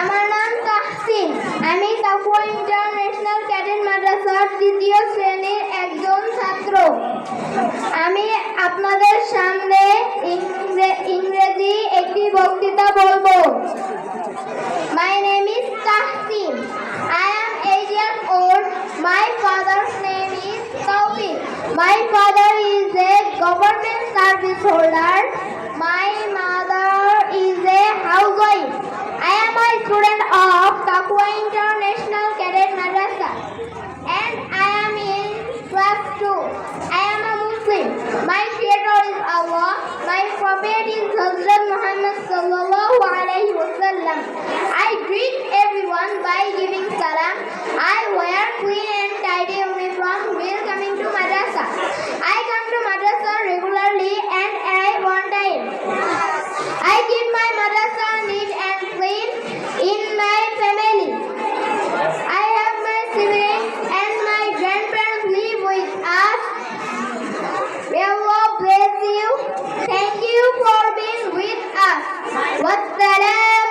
আমার নাম তাহসিন। আমি সাফুয়া ইন্টারন্যাশনাল ক্যাডেট মাদ্রাসার দ্বিতীয় শ্রেণির একজন ছাত্র। আমি আপনাদের সামনে ইংরেজি একটি বক্তৃতা বলব। My name is Tahsin. I am eight year old my father name is Toufiq my father is a government service holder my of International Cadet Madrasa and I am in class 2. I am a Muslim. My creator is Allah. My prophet is Hazrat Muhammad sallallahu ولا